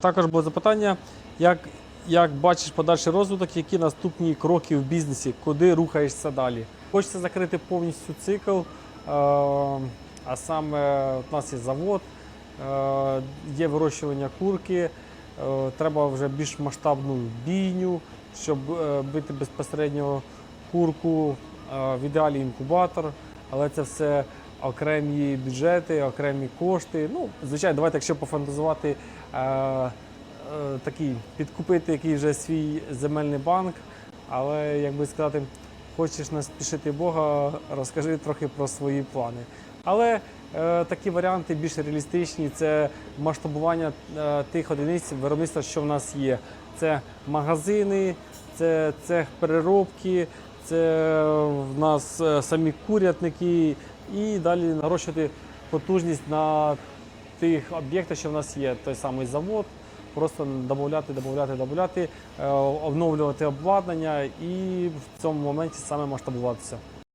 Також було запитання, як, як бачиш подальший розвиток, які наступні кроки в бізнесі, куди рухаєшся далі. Хочеться закрити повністю цикл, е, а саме у нас є завод, е, є вирощування курки, е, треба вже більш масштабну бійню, щоб бити безпосередньо курку, в ідеалі інкубатор, але це все окремі бюджети, окремі кошти. Ну, звичайно, давайте, якщо пофантазувати, е, е, такий, підкупити який вже свій земельний банк, але як би сказати, хочеш не спішити Бога, розкажи трохи про свої плани. Але е, такі варіанти більш реалістичні це масштабування е, тих одиниць виробництва, що в нас є. Це магазини, це цех переробки, це в нас е, самі курятники, і далі нарощувати потужність на тих об'єктах, що в нас є. Той самий завод, просто додати, додати, додати, обновлювати обладнання і в цьому моменті саме масштабуватися.